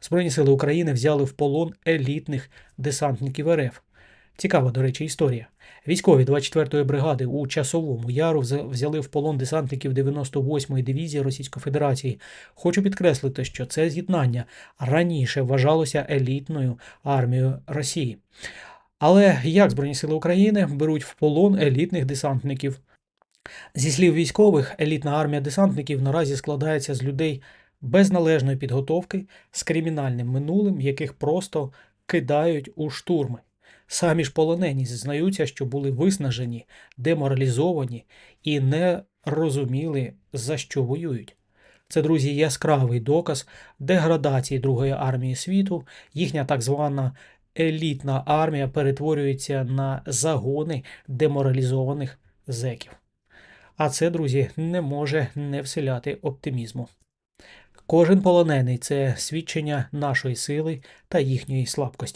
Збройні сили України взяли в полон елітних десантників РФ. Цікава, до речі, історія. Військові 24-ї бригади у часовому яру взяли в полон десантників 98-ї дивізії Російської Федерації. Хочу підкреслити, що це з'єднання раніше вважалося елітною армією Росії. Але як Збройні сили України беруть в полон елітних десантників? Зі слів військових, елітна армія десантників наразі складається з людей без належної підготовки, з кримінальним минулим, яких просто кидають у штурми. Самі ж полонені зізнаються, що були виснажені, деморалізовані і не розуміли, за що воюють. Це, друзі, яскравий доказ деградації Другої армії світу. Їхня так звана елітна армія перетворюється на загони деморалізованих зеків. А це, друзі, не може не вселяти оптимізму. Кожен полонений це свідчення нашої сили та їхньої слабкості.